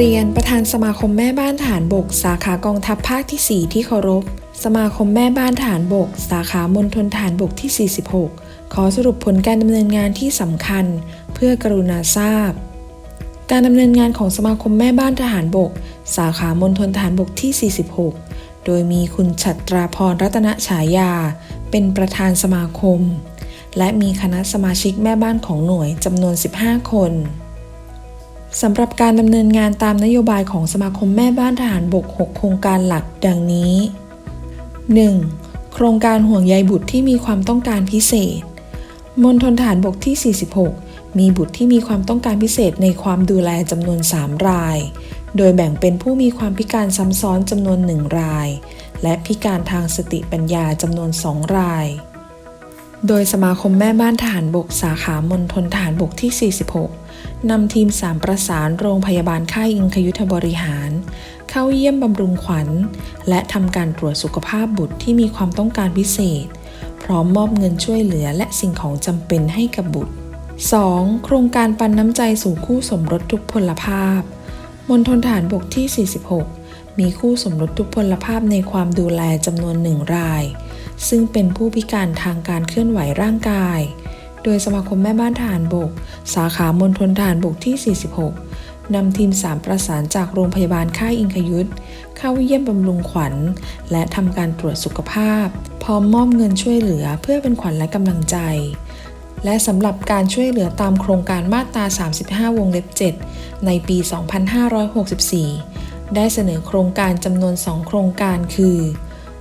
เรียนประธานสมาคมแม่บ้านฐานบก สาขากองทัพภาคที่ 4 ที่เคารพ สมาคมแม่บ้านฐานบก สาขามณฑลฐานบกที่ 46 ขอสรุปผลการดำเนินงานที่สำคัญ เพื่อกรุณาทราบ การดำเนินงานของสมาคมแม่บ้านทหารบก สาขามณฑลทหารบกที่ 46 โดยมีคุณฉัตราพรรัตนฉายา เป็นประธานสมาคม และมีคณะสมาชิกแม่บ้านของหน่วยจำนวน 15 คน สำหรับการดำเนินงานตามนโยบายของสมาคมแม่บ้านทหารบก 6 โครงการหลักดังนี้ 1. โครงการห่วงใยบุตรที่มีความต้องการพิเศษ มณฑลฐานบกที่ 46 มีบุตรที่มีความต้องการพิเศษในความดูแลจำนวน 3 ราย โดยแบ่งเป็นผู้มีความพิการซ้ำซ้อนจำนวน 1 ราย และพิการทางสติปัญญาจำนวน 2 ราย โดยสมาคมแม่บ้านทหารบกสาขามณฑลทหารบกที่ 46 นำทีมสามประสานโรงพยาบาลค่ายอิงคยุทธบริหาร เข้าเยี่ยมบำรุงขวัญ และทำการตรวจสุขภาพบุตรที่มีความต้องการพิเศษ พร้อมมอบเงินช่วยเหลือและสิ่งของจำเป็นให้กับบุตร 2. โครงการปันน้ำใจสู่คู่สมรสทุกพลภาพมณฑลฐานบกที่ 46 มีคู่สมรสทุกพลภาพในความดูแลจำนวนหนึ่งราย ซึ่งเป็นผู้พิการทางการเคลื่อนไหวร่างกาย โดยสมาคมแม่บ้านทหารบก สาขามณฑลทหารบกที่ 46 นำทีมสามประสานจากโรงพยาบาลค่ายอิงคยุทธเข้าเยี่ยมบำรุงขวัญ และทำการตรวจสุขภาพ พร้อมมอบเงินช่วยเหลือเพื่อเป็นขวัญและกำลังใจ และสำหรับการช่วยเหลือตามโครงการมาตรา 35 วงเล็บ 7 ในปี 2564 ได้เสนอโครงการจำนวน 2 โครงการคือ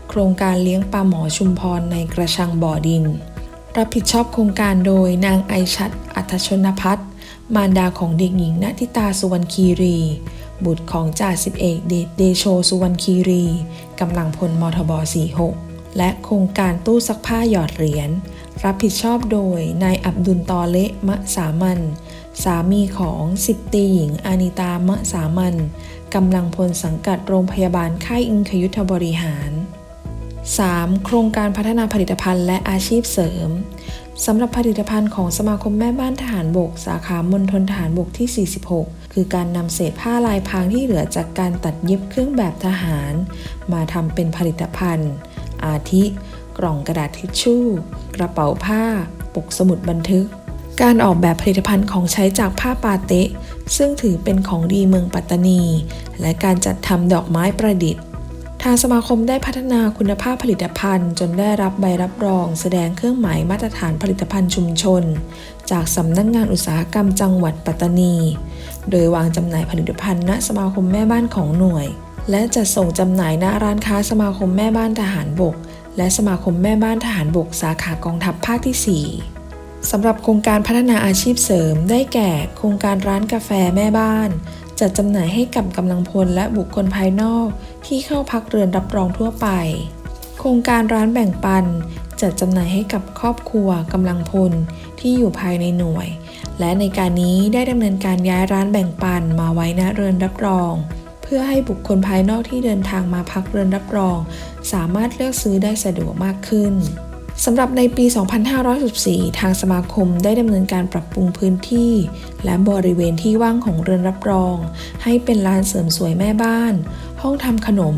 โครงการเลี้ยงปลาหมอชุมพรในกระชังบ่อดิน รับผิดชอบโครงการโดยนางไอชัด อัธชนพัฒน์มารดาของเด็กหญิงณทิตาสุวรรณคีรี บุตรของจ่าสิบเอกเดชเดโชสุวรรณคีรีกำลังพลมทบ 46 และโครงการตู้ซักผ้าหยอดเหรียญรับผิดชอบโดยนายอับดุลตอเละมะสามัน สามีของสิบตีหญิงอานิตามะสามันกำลังพลสังกัดโรงพยาบาลค่ายอิงคยุทธบริหาร 3. โครงการพัฒนาผลิตภัณฑ์และอาชีพเสริมสำหรับผลิตภัณฑ์ของสมาคมแม่บ้านทหารบก สาขามณฑลทหารบกที่ 46 คือการนำเศษผ้าลายพรางที่เหลือจากการตัดเย็บเครื่องแบบทหาร มาทำเป็นผลิตภัณฑ์ อาทิ กล่องกระดาษทิชชู่ กระเป๋าผ้า ปกสมุดบันทึก การออกแบบผลิตภัณฑ์ของใช้จากผ้าปาเตะซึ่งถือเป็นของดีเมืองปัตตานี และการจัดทำดอกไม้ประดิษฐ์ ทางสมาคมได้พัฒนาคุณภาพผลิตภัณฑ์ จนได้รับใบรับรอง แสดงเครื่องหมายมาตรฐานผลิตภัณฑ์ชุมชน จากสำนักงงานอุตสาหกรรมจังหวัดปัตตานี โดยวางจำหน่ายผลิตภัณฑ์ณสมาคมแม่บ้านของหน่วย และจะส่งจำหน่ายณร้านค้าสมาคมแม่บ้านทหารบก และสมาคมแม่บ้านทหารบก สาขากองทัพภาคที่ 4สำหรับโครงการพัฒนาอาชีพเสริมได้แก่ โครงการร้านกาแฟแม่บ้าน จัดจำหน่ายให้กับกำลังพลและบุคคลภายนอกที่เข้าพักเรือนรับรองทั่วไป โครงการร้านแบ่งปัน จัดจำหน่ายให้กับครอบครัวกำลังพลที่อยู่ภายในหน่วย และในการนี้ได้ดำเนินการย้ายร้านแบ่งปันมาไว้ณเรือนรับรอง เพื่อให้บุคคลภายนอกที่เดินทางมาพักเรือนรับรอง สามารถเลือกซื้อได้สะดวกมากขึ้น สำหรับในปี 2564ทางสมาคมได้ดำเนินการปรับปรุงพื้นที่ และบริเวณที่ว่างของเรือนรับรอง ให้เป็นลานเสริมสวยแม่บ้าน ห้องทำขนม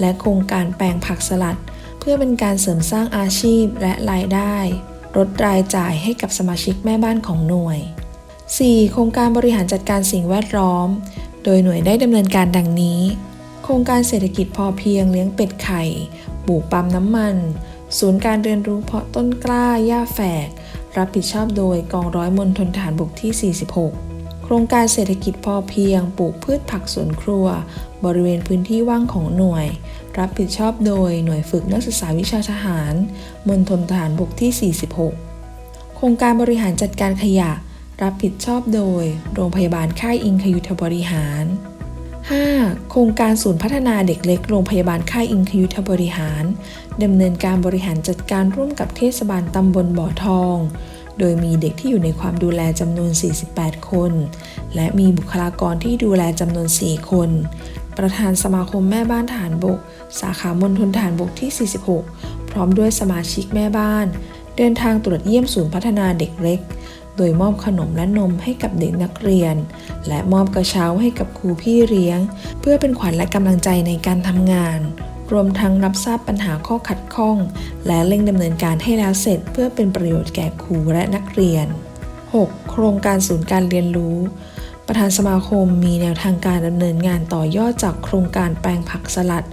และโครงการแปลงผักสลัด เพื่อเป็นการเสริมสร้างอาชีพและรายได้ลดรายจ่ายให้กับสมาชิกแม่บ้านของหน่วย 4. โครงการบริหารจัดการสิ่งแวดล้อม โดยหน่วยได้ดำเนินการดังนี้ โครงการเศรษฐกิจพอเพียงเลี้ยงเป็ดไข่ ปลูกปั๊มน้ำมัน ศูนย์การเรียนรู้เพาะต้นกล้าหญ้าแฝก รับผิดชอบโดยกองร้อยมณฑลฐานบกที่ 46 โครงการเศรษฐกิจพอเพียง ปลูกพืชผักสวนครัว บริเวณพื้นที่ว่างของหน่วย รับผิดชอบโดยหน่วยฝึกนักศึกษาวิชาทหารมณฑลทหารบกที่ 46 โครงการบริหารจัดการขยะ รับผิดชอบโดย โรงพยาบาลค่ายอิงคยุทธบริหาร 5. โครงการศูนย์พัฒนาเด็กเล็กโรงพยาบาลค่ายอิงคยุทธบริหารดำเนินการบริหารจัดการร่วมกับเทศบาลตำบลบ่อทอง โดยมีเด็กที่อยู่ในความดูแลจำนวน 48 คน และมีบุคลากรที่ดูแลจำนวน 4 คน ประธานสมาคมแม่บ้านฐานบก สาขามณฑลฐานบกที่ 46 พร้อมด้วยสมาชิกแม่บ้าน เดินทางตรวจเยี่ยมศูนย์พัฒนาเด็กเล็ก โดยมอบขนมและนมให้กับเด็กนักเรียน และมอบกระเช้าให้กับครูพี่เลี้ยง เพื่อเป็นขวัญและกำลังใจในการทำงาน รวมทั้งรับทราบปัญหาข้อขัดข้อง และเร่งดำเนินการให้แล้วเสร็จ เพื่อเป็นประโยชน์แก่ครูและนักเรียน 6. โครงการศูนย์การเรียนรู้ ประธานสมาคมมีแนวทางการดำเนินงานต่อยอดจากโครงการแปลงผักสลัด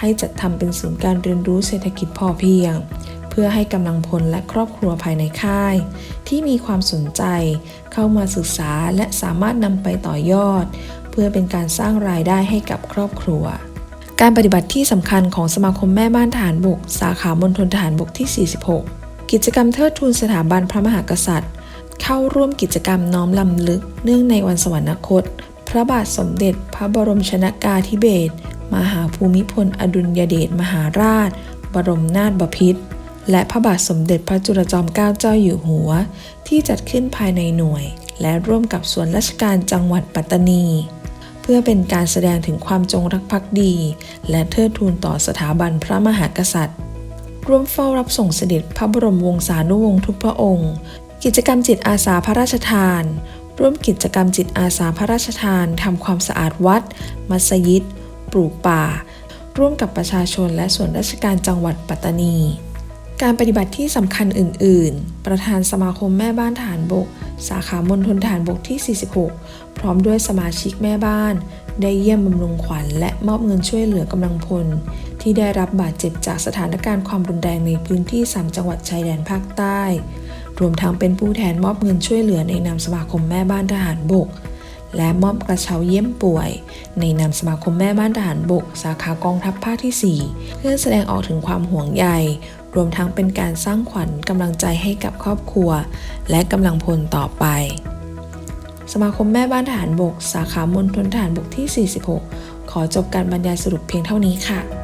ให้จัดทำเป็นศูนย์การเรียนรู้เศรษฐกิจพอเพียง พื่อให้กำลังพลและครอบครัวภายในค่าย ที่มีความสนใจ เข้ามาศึกษาและสามารถนำไปต่อยอด เพื่อเป็นการสร้างรายได้ให้กับครอบครัว การปฏิบัติที่สำคัญของสมาคมแม่บ้านทหารบก สาขามณฑลทหารบกที่ 46 กิจกรรมเทิดทูนสถาบันพระมหากษัตริย์ เข้าร่วมกิจกรรมน้อมลำลึก เนื่องในวันสวรรคต พระบาทสมเด็จ พระบรมชนากาธิเบศรมหาภูมิพล อดุลยเดชมหาราช บรมนาถบพิตร และพระบาทสมเด็จพระจุลจอมเกล้าเจ้าอยู่หัว ที่จัดขึ้นภายในหน่วย และร่วมกับส่วนราชการจังหวัดปัตตานี เพื่อเป็นการแสดงถึงความจงรักภักดี และเทิดทูนต่อสถาบันพระมหากษัตริย์ ร่วมเฝ้ารับส่งเสด็จพระบรมวงศานุวงศ์ทุกพระองค์ กิจกรรมจิตอาสาพระราชทาน ร่วมกิจกรรมจิตอาสาพระราชทานทำความสะอาดวัด มัสยิด ปลูกป่า ร่วมกับประชาชนและส่วนราชการจังหวัดปัตตานี การปฏิบัติที่สำคัญอื่น ๆ ประธานสมาคมแม่บ้านฐานบก สาขามณฑลฐานบกที่ 46 พร้อมด้วยสมาชิกแม่บ้าน ได้เยี่ยมบำรุงขวัญและมอบเงินช่วยเหลือกำลังพล ที่ได้รับบาดเจ็บจากสถานการณ์ความรุนแรงในพื้นที่ 3 จังหวัดชายแดนภาคใต้ รวมทั้งเป็นผู้แทนมอบเงินช่วยเหลือในนามสมาคมแม่บ้านทหารบก และมอบกระเช้าเยี่ยมป่วย ในนามสมาคมแม่บ้านทหารบก สาขากองทัพภาคที่ 4 เพื่อแสดงออกถึงความห่วงใย รวมทั้งเป็นการสร้างขวัญกำลังใจให้กับครอบครัว และกำลังพลต่อไปสมาคมแม่บ้านทหารบก สาขามณฑลทหารบกที่ 46 ขอจบการบรรยายสรุปเพียงเท่านี้ค่ะ